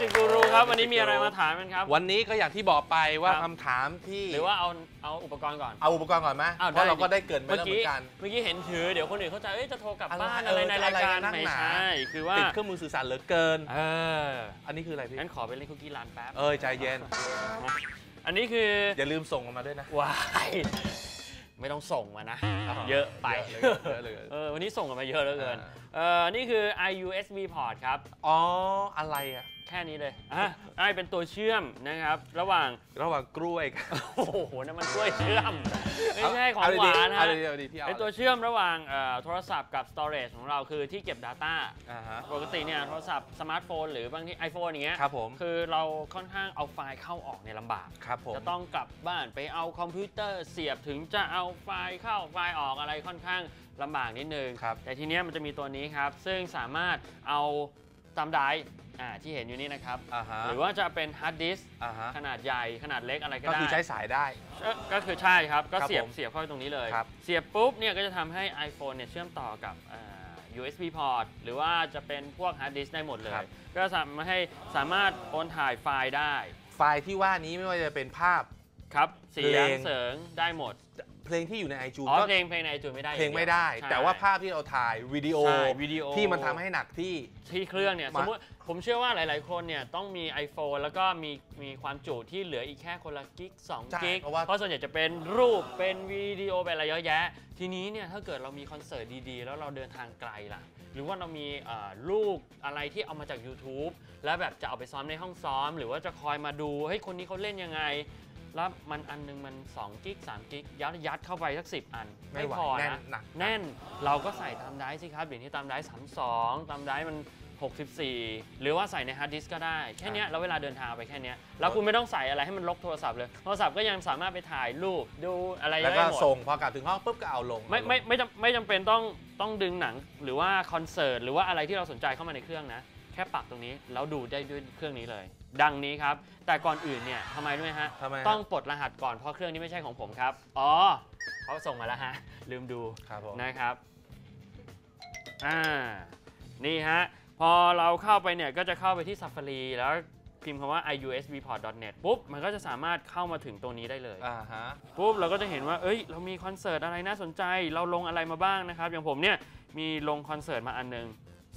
จูจิกูรูครับวันนี้มีอะไรมาถามกันครับ วันนี้ก็อย่างที่บอกไปว่าครับคำถามที่หรือว่าเอาเอาอุปกรณ์ก่อน เอาอุปกรณ์ก่อนไหมอ้าวเพราะได้เราก็ได้เกรินไปเมื่อแล้วเหมืกี้อนกันเมื่อกี้เห็นถือเดี๋ยวคนอื่นเข้าใจเอ้ยจะโทรกลับอะไรบ้านเออะไรอในจะราอะไรยการกันนักไม่หนาใช่คือว่าติดเครื่องมือสื่อสารเหลือเกินเอออันนี้คืออะไรพี่งั้นขอไปเล่นคุกกี้ร้านแป๊บเอ้ยใจเย็น อันนี้คืออย่าลืมส่งกันมาด้วยนะวายไม่ต้องส่งมานะ เยอะไปเยอะเลยเยอะเลยเออวันนี้ส่งกันมาเยอะเหลือเกินอ่าเออนี่คือ iUSB port ครับ อ๋อ อะไรอะ แค่นี้เลยอะไอเป็นตัวเชื่อมนะครับ ระหว่างระหว่างกล้วยกับโอ้โหนั่นมันกล้วยเชื่อมไม่ใช่ของเดีหวานเอาฮะดีๆเอาดีๆพี่เอาเป็นตัวเชื่อมระหว่างเอ่อโทรศัพท์กับ storage ของเราคือที่เก็บ Data อ่าฮะ ปกติเนี่ยโทรศัพท์สมาร์ทโฟนหรือบางที iPhone อย่างเงี้ยครับผม คือเราค่อนข้างเอาไฟล์เข้าออกเนี่ยลำบาก ครับผม จะต้องกลับบ้านไปเอาคอมพิวเตอร์เสียบถึงจะเอาไฟล์เข้าไฟล์ออกอะไรค่อนข้างลำบากนิดนึง ครับแต่ทีเนี้ยมันจะมีตัวนี้ครับ ซึ่งสามารถเอาตามไดร์ อ่าที่เห็นอยู่นี่นะครับ อ่าฮะหรือว่าจะเป็นฮาร์ดดิสอ่าฮะ ขนาดใหญ่ขนาดเล็กอะไรก็ก็ได้ คือใช้สายได้ เอ่อก็คือใช่ครับ ก็ครับเสียบผมเสียบเข้าไปตรงนี้เลย ครับเสียบปุ๊บเนี่ยก็จะทำให้ iPhone เนี่ยเชื่อมต่อกับอ่า USB port หรือว่าจะเป็นพวกฮาร์ดดิสได้หมดเลยก็สามารถให้สามารถโอนถ่ายไฟล์ได้ไฟล์ที่ว่านี้ไม่ว่าจะเป็นภาพ ครับเสียเพลงงเสริงได้หมด เพลงที่อยู่ในไอจูอ๋อก็เพลงเพลงในไอจูนไม่ได้เพลงไม่ได้ใช่แต่ว่าภาพที่เราถ่ายวิดีโอใช่วิดีโอที่มันทำให้หนักที่ที่เครื่องเนี่ยมาสมมติผมเชื่อว่าหลาย ๆ คนเนี่ยต้องมี iPhone แล้วก็มีมีความจุที่เหลืออีกแค่คนละกิก2ใช่กิกเพราะว่าเพราะส่วนใหญ่จะเป็นรูปเป็นวิดีโอเป็นอะไรเยอะแยะ ทีนี้เนี่ยถ้าเกิดเรามีคอนเสิร์ตดี ๆ แล้วเราเดินทางไกลล่ะ หรือว่าเรามีเอ่อลูกอะไรที่เอามาจาก YouTube แล้วแบบจะเอาไปซ้อมในห้องซ้อม หรือว่าจะคอยมาดูเฮ้ยคนนี้เขาเล่นยังไง แล้วมันอันนึงมัน2กิก3กิกยัดยัดเข้าไปสัก10 อัน ไม่ไหวพอแน่นนะหนักแน่นเราก็ใส่ตามไดรฟ์สิครับเดี๋ยวนี้ตามไดรฟ์32ตามไดรฟ์มัน 64 หรือว่าใส่ในฮาร์ดดิสก์ก็ได้ แค่เนี้ยแล้วเวลาเดินทางเอาไปแค่เนี้ยแล้วคุณไม่ต้องใส่อะไรให้มันลกโทรศัพท์เลย โทรศัพท์ก็ยังสามารถไปถ่ายรูปดูอะไรแล้วก็ได้หมดส่งพอกลับถึงห้องปุ๊บก็เอาลง ไม่ไม่ไม่จำไม่จำเป็นต้องต้องดึงหนังหรือว่าคอนเสิร์ตหรือว่าอะไรที่เราสนใจเข้ามาในเครื่องนะ แค่ปักตรงนี้แล้วดูได้ด้วยเครื่องนี้เลย ดังนี้ครับ แต่ก่อนอื่นเนี่ยทำไมรู้ไหมฮะ ทำไมฮะ ต้องปลดรหัสก่อนเพราะเครื่องนี้ไม่ใช่ของผมครับ อ๋อเขาส่งมาแล้วฮะ ลืมดูครับผมนะครับ อ่า นี่ฮะ พอเราเข้าไปเนี่ยก็จะเข้าไปที่ Safari แล้วพิมพ์คำว่า iusbport.net ปุ๊บ มันก็จะสามารถเข้ามาถึงตัวนี้ได้เลย อ่าฮะ ปุ๊บเราก็จะเห็นว่า เอ้ย เรามีคอนเสิร์ตอะไรน่าสนใจ เราลงอะไรมาบ้างนะครับ อย่างผมเนี่ยมีลงคอนเสิร์ตมาอันหนึง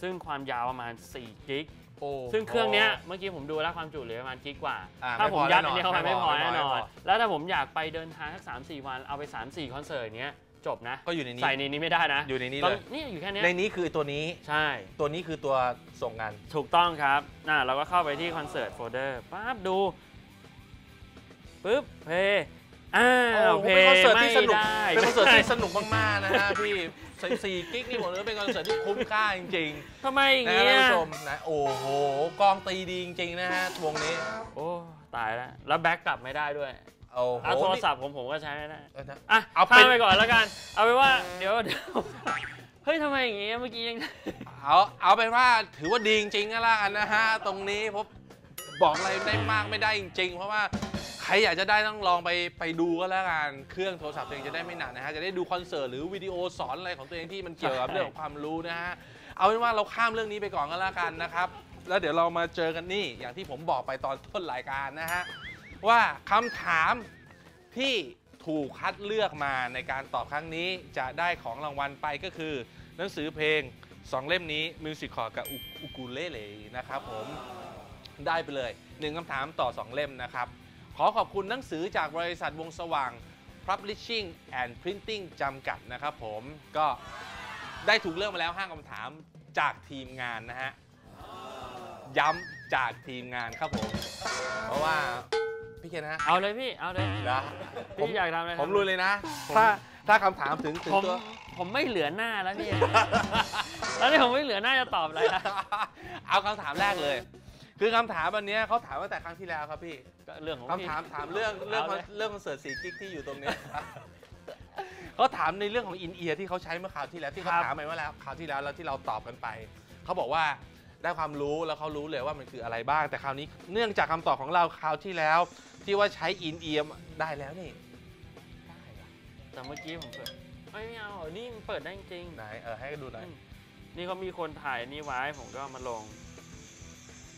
ซึ่งความยาวประมาณ4กิก โอ้ซึ่งเครื่องเนี้ยเมื่อกี้ผมดูแล้วความจุเหลือประมาณกิกกว่า อ่าถ้าไม่ผพมอยัดแน่นอนอันนี้เข้าไปไม่ไม่พพออแน่นอนไม่พอ แล้วถ้าผมอยากไปเดินทางสัก3-4วันเอาไป 3-4 คอนเสิร์ตเนี้ยจบนะ ก็อยู่ในนี้ ใส่ในนี้ไม่ได้นะอยู่ในนี้ตอเลย นี่อยู่แค่เนี้ยในนี้คือตัวนี้ ใช่ ตัวนี้คือตัวส่งงาน ถูกต้องครับน่ะเราก็เข้าไปที่คอนเสิร์ตโฟลเดอร์ปั๊บดูปุ๊บเพย์ อ้าวเพเป็นคอนย์เสิร์ตไม่ที่สนุกได้เป็นคอนเสิร์ตที่สนุกมากๆนะฮะพี่สี่กิ๊กนี่ผมเลยเป็นคอนเสิร์ตที่คุ้มค่าจริงทำไมอๆย่างนะเงี้ท่านยผู้ชมนะโอ้โหกองตีดีจริงๆนะฮะวงนี้ โอ้ตายแล้ว แล้วแบ็กกลับไม่ได้ด้วยโอ้โหเอาโทรศัพท์ผมผมก็ใช้ไม่ได้เออนะอะเอาข้าเป็นมไปก่อนแล้วกัน เอาไปนว่าเดี๋ยวเดี๋ยวเฮ้ยทำไมอย่างเงี้ยเมื่อกี้ยังเอาเอาเป็นว่าถือว่าดีจริงๆก็แล้วกันนะฮะตรงนี้ผมบอกอะไรได้มากไม่ได้จริง ๆ เพราะว่าใค รอยากจะได้ต้องลองไปไปดูก็แล้วกันเครื่องโทรศัพท์ตัวเองจะได้ไม่หนักนะฮะจะได้ดูคอนเสิร์ตหรือวิดีโอสอนอะไรของตัวเองที่มันเกี่ยวกับใช่เรื่องของความรู้นะฮะเอาเป็นว่าเราข้ามเรื่องนี้ไปก่อนก็แล้วกันนะครับ แล้วเดี๋ยวเรามาเจอกันนี่อย่างที่ผมบอกไปตอนต้นรายการนะฮะว่าคำถามที่ถูกคัดเลือกมาในการตอบครั้งนี้จะได้ของรางวัลไปก็คือ หนังสือเพลง2เล่มนี้มิวสิคคอร์กับอุกูเลเลนะครับผมได้ไปเลย1คำถามต่อ2เล่มนะครับข อขอบคุณหนังสือจากบริษัทวงสว่าง Publishing and Printing จำกัดนะครับผมก็ได้ถูกเลือกมาแล้ว5คำถามจากทีมงานนะฮะ ย้ำจากทีมงานครับผม เพราะว่า พี่เคนฮะเอาเลยพี่ เอาเลยนะผมพี่อยากทำอะไรผมทำลุยเลยนะผมถ้าถ้าคำถามถึงถึงผมตัว ผมไม่เหลือหน้าแล้วพี่ แล้วนี่ผมไม่เหลือหน้าจะตอบอะไรแล้วเอาคำถามแรกเลย คือคำถามวันเนี้ยเขาถามตั้งแต่ครั้งที่แล้วครับพี่ก็เรื่องของคำพี่ถามถามเรื่องเรื่องเอาเลยเรื่องคอนเสิร์ตสีกิ๊กที่อยู่ตรงเนี้ยเขาถามในเรื่องของอินเอียร์ที่เขาใช้เมื่อคราวที่แล้วที่เขาถามไปเมื่อแล้วคราวที่แล้วแล้วที่เราตอบกันไป เขาบอกว่าได้ความรู้แล้วเขารู้เลยว่ามันคืออะไรบ้าง แต่คราวนี้เนื่องจากคำตอบของเราคราวที่แล้ว ที่ว่าใช้อินเอียร์ได้แล้วนี่ได้เหรอแต่เมื่อกี้ผมเปิดไม่ไม่เอานี่มันเปิดได้จริงไหนเออให้ดูหน่อยอืมนี่เขามีคนถ่ายอันนี่ไว้ผมก็เอามาลง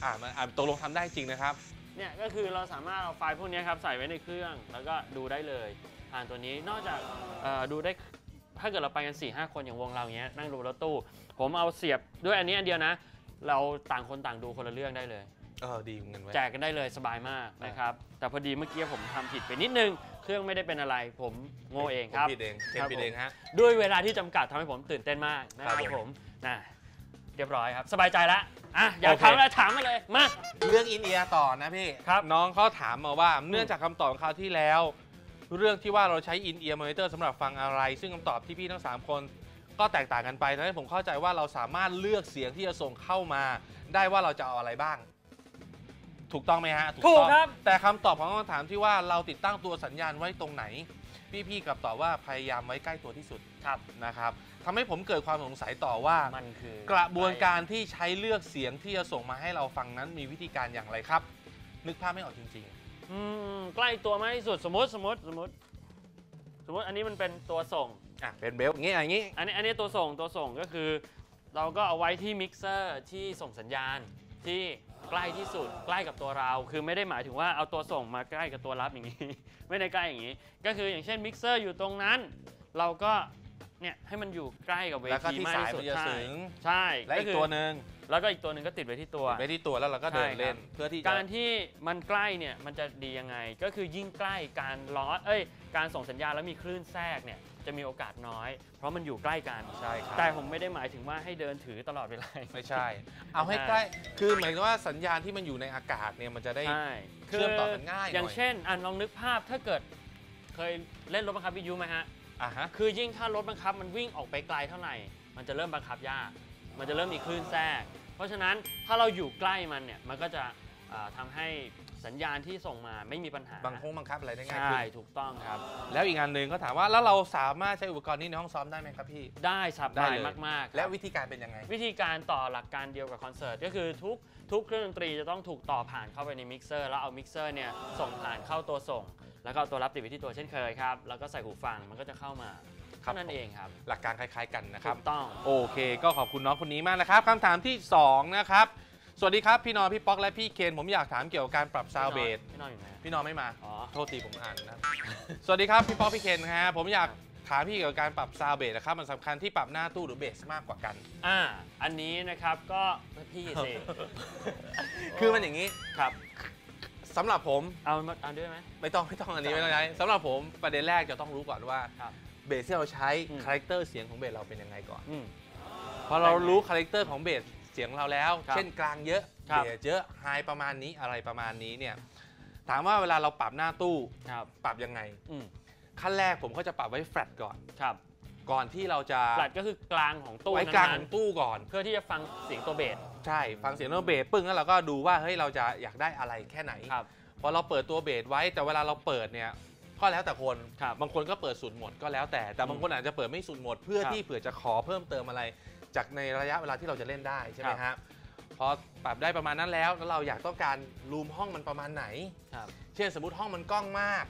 อ่ามันอ่าตกลงทำได้จริงนะครับ เนี่ยก็คือเราสามารถเอาไฟล์พวกนี้ครับใส่ไว้ในเครื่อง แล้วก็ดูได้เลยผ่านตัวนี้นอกจากเอ่อดูได้ถ้าเกิดเราไปกัน4ี่ห้าคนอย่างวงเราเนี้ยนั่งดูรถตู้ ผมเอาเสียบด้วยอันนี้อันเดียวนะ เราต่างคนต่างดูคนละเรื่องได้เลย เออดีเหมือนกันเว้ย แจกกันได้เลยสบายมากนะครับ แต่พอดีเมื่อกี้ผมทำผิดไปนิดนึง เครื่องไม่ได้เป็นอะไร ผมโง่เองครับผมผิดเองเคนครับผิดเองฮะ ด้วยเวลาที่จำกัดทำให้ผมตื่นเต้นมากนะคครัรับบผม ผมนะ เรียบร้อยครับ สบายใจแล้วอะอยากโอเค ถามอะไรถามมาเลยมา เรื่องอินเอียร์ต่อนะพี่ ครับ น้องเขาถามมาว่าเนื่องจากคำตอบของคราวที่แล้ว เรื่องที่ว่าเราใช้อินเอียร์มอนิเตอร์สำหรับฟังอะไร ซึ่งคำตอบที่พี่ทั้ง 3 คน ก็แตกต่างกันไปทำให้ผมเข้าใจว่าเราสามารถเลือกเสียงที่จะส่งเข้ามา ได้ว่าเราจะเอาอะไรบ้าง ถูกต้องไหมฮะถูกต้องครับ แต่คำตอบของคำถามที่ว่าเราติดตั้งตัวสัญญาณไว้ตรงไหน พี่ๆกลับตอบว่าพยายามไว้ใกล้ตัวที่สุดครับนะครับ ทำให้ผมเกิดความสงสัยต่อว่า มันคือกระบวนการที่ใช้เลือกเสียงที่จะส่งมาให้เราฟังนั้นมีวิธีการอย่างไรครับ นึกภาพไม่ออกจริง อืมใกล้ตัวมากที่สุดสมมติสมมติสมมติ สมมติอันนี้มันเป็นตัวส่ง ๆ อะ เป็นเบลอย่างงี้อย่างงี้ อันนี้อันนี้ตัวส่งตัวส่งก็คือ เราก็เอาไว้ที่มิกเซอร์ที่ส่งสัญญาณที่ใกล้ที่สุดใกล้กับตัวเรา คือไม่ได้หมายถึงว่าเอาตัวส่งมาใกล้กับตัวรับอย่างนี้ ไม่ได้ใกล้อย่างนี้ ก็คืออย่างเช่นมิกเซอร์อยู่ตรงนั้น เราก็ เนี่ยให้มันอยู่ใกล้กับเวแล้วก็ทีที่มากสายที่สุมัดนจะใช่ถึง ใช่และอีกคืตัวหนึ่งแล้วก็อีกตัวหนึ่งก็ติดไว้ที่ตัวไปที่ตัวแล้วเราก็เดินใช่ครับ เล่นเพื่อที่จะ การที่มันใกล้เนี่ยมันจะดียังไง ก็คือยิ่งใกล้การลอสเอ้ยการส่งสัญญาณแล้วมีคลื่นแทรกเนี่ยจะมีโอกาสน้อย เพราะมันอยู่ใกล้กันใช่ครับ แต่ผมไม่ได้หมายถึงว่าให้เดินถือตลอดเวลา ไม่ใช่ เอาให้ใกล้ คือหมายถึงว่าสัญญาณที่มันอยู่ในอากาศเนี่ยมันจะได้ ใช่เชื่อมต่อกันง่ายหน่อย อย่างเช่นอะลองนึกภาพถ้าเกิดเคยเล่นรถบังคับวิทยุไหมฮะ อะฮะ คือยิ่งถ้ารถบังคับมันวิ่งออกไปไกลเท่าไหร่ มันจะเริ่มบังคับยาก มันจะเริ่มมีคลื่นแทรก เพราะฉะนั้นถ้าเราอยู่ใกล้มันเนี่ย มันก็จะอ่าทำาให้สัญญาณที่ส่งมาไม่มีปัญหาบางคงบังคับอะไรได้ง่ายใช่ ขึ้นถูกต้องครับ แล้วอีกอันหนึ่งก็ถามว่าแล้วเราสามารถใช้อุปกรณ์นี้ในห้องซ้อมได้ไหมครับพี่ ได้สับได้ได้เลย มากๆครับและวิธีการเป็นยังไง วิธีการต่อหลักการเดียวกับคอนเสิร์ตก็คือทุกทุกเครื่องดนตรีจะต้องถูกต่อผ่านเข้าไปในมิกเซอร์แล้วเอามิกเซอร์เนี่ยส่งผ่านเข้าตัวส่ง แล้วก็เอาตัวรับติดไว้ที่ตัวเช่นเคยครับ แล้วก็ใส่หูฟังมันก็จะเข้ามาครับ เท่านั้นเองครับหลักการคล้ายๆกันนะครับถูกต้อง โอเค ก็ขอบคุณน้องคนนี้มากนะครับคำถามที่2นะครับสวัสดีครับพี่นอนพี่ป๊อกและพี่เคนผมอยากถามเกี่ยวกับการปรับซาวเบสพี่นอนอยู่ไหนพี่นอนไม่มา อ๋อ โทษทีผมอ่านนะสวัสดีครับพี่ป๊อกพี่เคนฮะผมอยากถามพี่เกี่ยวกับการปรับซาวเบสนะครับมันสำคัญที่ปรับหน้าตู้หรือเบสมากกว่ากัน อ่า อันนี้นะครับก็พี่สิ คือมันอย่างนี้ ครับ สำหรับผมเอามาเอาด้วยไหมไม่ต้องไม่ต้องอันนี้ไม่ต้องใช้สำหรับผมประเด็นแรกจะต้องรู้ก่อนว่าครับเบสที่เราใช้อืมคาแรคเตอร์เสียงของเบสเราเป็นยังไงก่อนอืมพอเรารู้คาแรคเตอร์ของเบสเสียงเราแล้วครับเช่นกลางเยอะครับเบสเยอะไฮประมาณนี้อะไรประมาณนี้เนี่ยถามว่าเวลาเราปรับหน้าตู้ครับปรับยังไงอืมขั้นแรกผมก็จะปรับไว้แฟลตก่อนครับ ก่อนที่เราจะแฟลตก็คือกลางของตู้ไว้กลางขนั้อนงตู้ก่อน ๆเพื่อที่จะฟังเสียงตัวเบสใช่ฟังเสียงตัวเบสปึ้งแล้วเราก็ดูว่าเฮ้ยเราจะอยากได้อะไรแค่ไหน ครับ พอเราเปิดตัวเบสไว้แต่เวลาเราเปิดเนี่ยก็แล้วแต่คนครับบางคนก็เปิดสุดหมดก็แล้วแต่แต่บางคนอาจจะเปิดไม่สุดหมด เพื่อครับที่เผื่อจะขอเพิ่มเติมอะไร จากในระยะเวลาที่เราจะเล่นได้ใช่ไหมครับ ฮะพอปรับได้ประมาณนั้นแล้วแล้วเราอยากต้องการรูมห้องมันประมาณไหน ครับ เช่นสมมติห้องมันกล้องมาก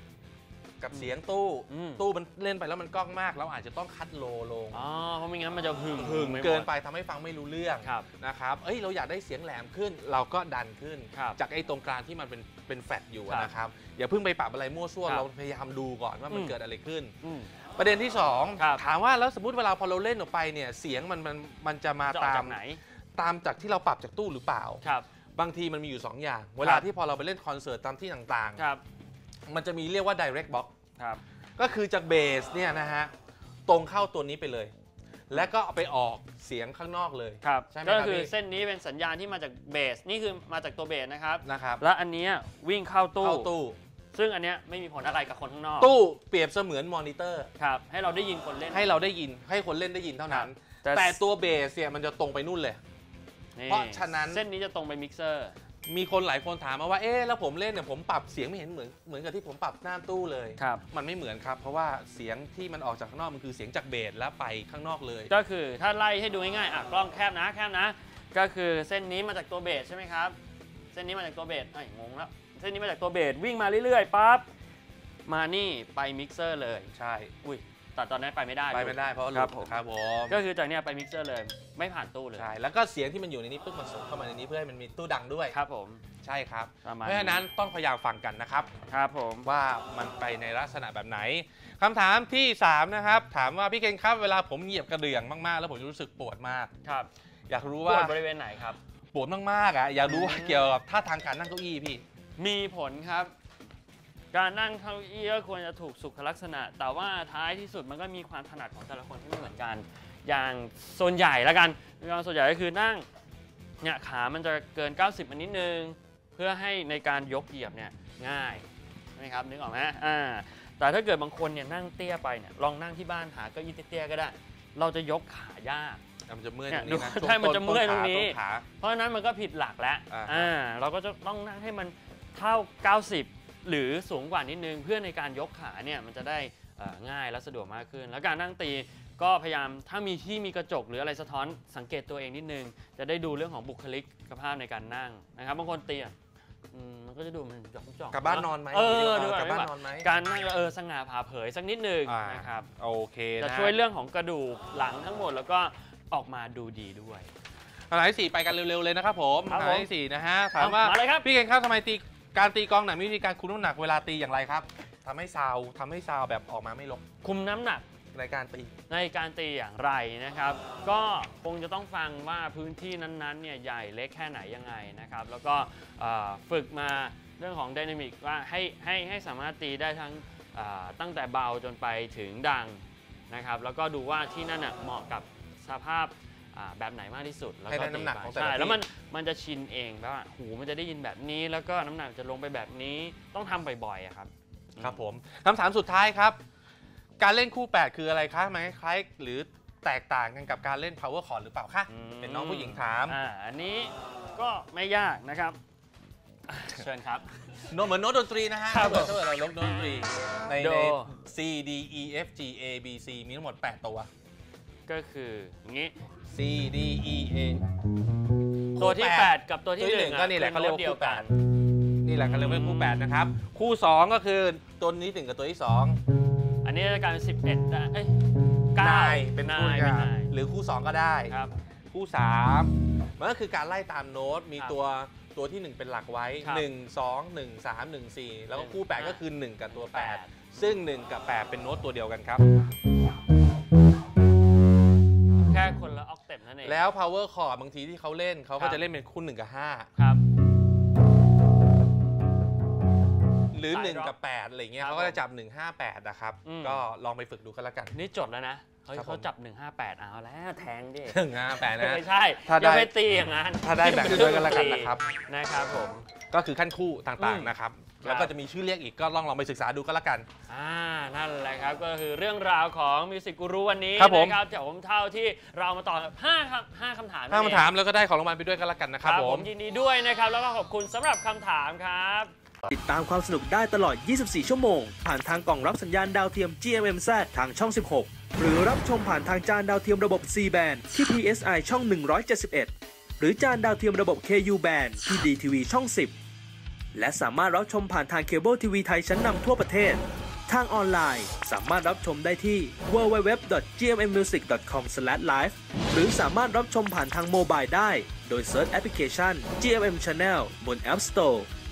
กับเสียงตู้ อืม ตู้มันเล่นไปแล้วมันกล้องมาก เราอาจจะต้องคัดโลลง อ๋อเพราะไม่งั้นมันจะหึงหึงม่หมด เกินไปทำให้ฟังไม่รู้เรื่องครับนะครับเอ้ยเราอยากได้เสียงแหลมขึ้น เราก็ดันขึ้น ครับจากไอ้ตรงกลางที่มันเป็นเป็นแฟลตอยู่ครับนะครับ อย่าเพิ่งไปปรับอะไรมั่วซั่ว ครับเราพยายามดูก่อนว่ามันอืม เกิดอะไรขึ้น อืม ประเด็นที่สองครับถามว่าแล้วสมมติเวลาพอเราเล่นออกไปเนี่ยเสียงมันมันมันจะมาจะออกตาจาม กไหนตามจากที่เราปรับจากตู้หรือเปล่า ครับ บางทีมันมีอยู่ 2 อย่าง เวลาที่พอเราไปเล่นคอนเสิร์ตตามที่ต่างครับ ๆ มันจะมีเรียกว่า direct box ครับก็คือจากเบสเนี่ยนะฮะตรงเข้าตัวนี้ไปเลย แล้วก็เอาไปออกเสียงข้างนอกเลยครับใช่ไหมก็ครับคือพี่เส้นนี้เป็นสัญญาณที่มาจากเบสนี่คือมาจากตัวเบสนะครับ นะครับและอันเนี้ยวิ่งเข้าตู้ เข้าตู้ ซึ่งอันเนี้ยไม่มีผลอะไรกับคนข้างนอกตู้เปรียบเสมือนมอนิเตอร์ ครับให้เราได้ยินคนเล่น ให้เราได้ยินให้คนเล่นได้ยินเท่านั้นแต่ แต่ตัวเบสเนี่ยมันจะตรงไปนู่นเลย นี่เพราะฉะนั้น เส้นนี้จะตรงไปมิกเซอร์ มีคนหลายคนถามมาว่า เอ๊ะ แล้วผมเล่นเนี่ยผมปรับเสียงไม่เห็นเหมือนเหมือนกับที่ผมปรับหน้าตู้เลย ครับ มันไม่เหมือนครับ เพราะว่าเสียงที่มันออกจากข้างนอกมันคือเสียงจากเบสแล้วไปข้างนอกเลย ก็คือถ้าไล่ให้ดูง่ายๆอะกล้องแคบนะแคบนะ ก็คือเส้นนี้มาจากตัวเบสใช่ไหมครับ เส้นนี้มาจากตัวเบสไอ้ยงงแล้ว เส้นนี้มาจากตัวเบสวิ่งมาเรื่อยๆปั๊บ มานี่ไปมิกเซอร์เลย ใช่ อุ้ย แต่ตอนนั้นไปไม่ได้ไปไม่ได้เพราะครับหลุผมดครับผมก็คือจากเนี้ยไปมิกเซอร์เลย ไม่ผ่านตู้เลย ใช่แล้วก็เสียงที่มันอยู่ในนี้ปุ๊บมันส่งเข้ามาในนี้เพื่อให้มันมีตู้ดังด้วยครับผม ใช่ครับ ประมาณ เพราะฉะนั้นต้องพยายามฟังกันนะครับ ครับผม ว่ามันไปในลักษณะแบบไหนคำถามที่3นะครับ ถามว่าพี่เคนครับเวลาผมเหยียบกระเดื่องมากๆ แล้วผมรู้สึกปวดมาก ครับอยากรู้ปว่าวดบริเวณไหนครับ ปวดมากๆอะอยากรู้ว่าอืมเกี่ยวกับท่าทางการนั่งเก้าอี้พี่ มีผลครับ การนั่งเก้าอี้ก็ควรจะถูกสุขลักษณะ แต่ว่าท้ายที่สุดมันก็มีความถนัดของแต่ละคนที่ไม่เหมือนกัน อย่างส่วนใหญ่แล้วกันอย่างส่วนใหญ่ก็คือนั่งเนี่ยขามันจะเกิน 90มันนิดนึง เพื่อให้ในการยกเหยียบเนี่ยง่ายใช่ไหมครับนึกออกไหมอ่าแต่ถ้าเกิดบางคนเนี่ยนั่งเตี้ยไปเนี่ยลองนั่งที่บ้านหาเก็ยี่เตี้ยๆก็ได้ เราจะยกขายากมันจะเมื่อยเนี่ตยรงนี้นะดูใช่มันจะเมื่อยตรงนี้ต้ขาเพราะฉะนั้นมันก็ผิดหลักแล้วอ่าอ่าเราก็จะต้องนั่งให้มันเท่า 90 หรือสูงกว่านิดนึงเพื่อในการยกขาเนี่ยมันจะได้เอ่อง่ายและสะดวกมากขึ้น แล้วการนั่งตีก็พยายามถ้ามีที่มีกระจกหรืออะไรสะท้อนสังเกตตัวเองนิดนึง จะได้ดูเรื่องของบุคลิกภาพในการนั่งนะครับบางคนตีอะอืมมันก็จะดูมันหยองจอกกลับบ้านนอนไหมเออเอดูอแบบกลับบ้านไม่นอนไหมการนั่งเออสง่าผ่าเผยสักนิดนึงอ่านะครับโอเคจะนะช่วยเรื่องของกระดูกหลังทั้งหมดแล้วก็ออกมาดูดีด้วยคำถามที่สี่ไปกันเร็วๆเลยนะครับผมครับคำถามที่สี่นะฮะถามเอาว่ามาเลยครับพี่เคนครับทำไมตี การตีกลองหนักมีวิธีการคุมน้ำหนักเวลาตีอย่างไรครับทำให้ซาวทำให้ซาวแบบออกมาไม่ลบคุมน้ำหนักในการตี ในการตีอย่างไรนะครับ ก็คงจะต้องฟังว่าพื้นที่นั้นๆเนี่ยใหญ่เล็กแค่ไหนยังไงนะครับ แล้วก็เอ่อฝึกมาเรื่องของไดนามิกว่าให้ให้ให้สามารถตีได้ทั้งเอ่อตั้งแต่เบาจนไปถึงดังนะครับ แล้วก็ดูว่าที่นั่นน่ะเหมาะกับสภาพอ่า แบบไหนมากที่สุดแล้วให้ก็ได้น้ำหนักตีไปของแต่ละใช่ที่ แล้วมันมันจะชินเองว่าหูมันจะได้ยินแบบนี้ แล้วก็น้ำหนักจะลงไปแบบนี้ต้องทำบ่อยๆอะครับ ครับผมคำถามสุดท้ายครับ การเล่นคู่ 8 คืออะไรคะมันคล้ายๆหรือแตกต่างกันกับการเล่น power chord หรือเปล่าคะอืมเป็นน้องผู้หญิงถามอ่าอันนี้ก็ไม่ยากนะครับ เชิญครับ โนเหมือนโน้ตดนตรีนะฮะครับถ้าเกิดถ้าเกิดเราลบโน้ตดนตรีในโด ใน C D E F G A B C มีทั้งหมด 8 ตัว ก็คืออย่างนี้ C D E A ตัวที่คู่แปด8กับตัวที่ตัวที่หนึ่งหนึ่งก็นี่แหละเขาเรียกว่าเดียวคู่แปกันดนี่แหละเขาเรียกว่าคู่8นะครับ คู่ 2 ก็คือตัวนี้หนึ่งกับตัวที่ 2 อันนี้จะกลายเป็น11ได้เอ้ยเก้านายเป็นคู่นายกัเป็นนนายหรือคู่ 2 ก็ได้ครับ คู่ 3 มันก็คือการไล่ตามโน้ตมีครับตัวตัวที่ 1 เป็นหลักไว้ครับ1 2 1 3 1 4 แล้วก็คู่หนึ่ง8ก็คือ 1 กับตัวแปด8ซึ่ง 1 กับ 8 เป็นโน้ตตัวเดียวกันครับ แล้ว power chord บางทีที่เขาเล่นเขาครัก็บจะเล่นเป็นคู่1กับครับ หรือสาย1กับ 8 อะไรเงี้ยครับเขาก็จะจับ 1 5 8 นะครับอืมก็ลองไปฝึกดูกันละกัน นี่จดแล้วนะเฮ้ยครับผมเขาจับ 158 เอาแล้วแทงดิ1 5 8 นะไม่ใช่ถ้าได้อย่าไปตีอย่างนั้น ถ้าได้แบ่งกันด้วยกันละกันนะครับ นะครับผม ก็คือขั้นคู่ต่างอืมๆนะครับครับแล้วก็จะมีชื่อเรียกอีกก็ลองลองไปศึกษาดูกันละกัน อ่า นั่นแหละครับ ก็คือเรื่องราวของมิวสิกกูรูวันนี้ครับผมนะครับเดี๋ยวผมเท่าที่เรามาตอบ5ครับ5คำถามถ้านั่นมาเองถามแล้วก็ได้ของรางวัลไปด้วยกันละกันนะครับผม ยินดีด้วยนะครับ แล้วก็ขอบคุณสำหรับคำถามครับ ติดตามความสนุกได้ตลอด 24 ชั่วโมง ผ่านทางกล่องรับสัญญาณดาวเทียม GMMZ ทางช่อง 16 หรือรับชมผ่านทางจานดาวเทียมระบบ C band ที่ PSI ช่อง 171 หรือจานดาวเทียมระบบ KU band ที่ DTV ช่อง 10 และสามารถรับชมผ่านทางเคเบิลทีวีไทยชั้นนำทั่วประเทศ ทางออนไลน์สามารถรับชมได้ที่ www.gmmmusic.com/live หรือสามารถรับชมผ่านทางโมบายได้ โดยเซิร์ชแอปพลิเคชัน GMM Channel บน App Store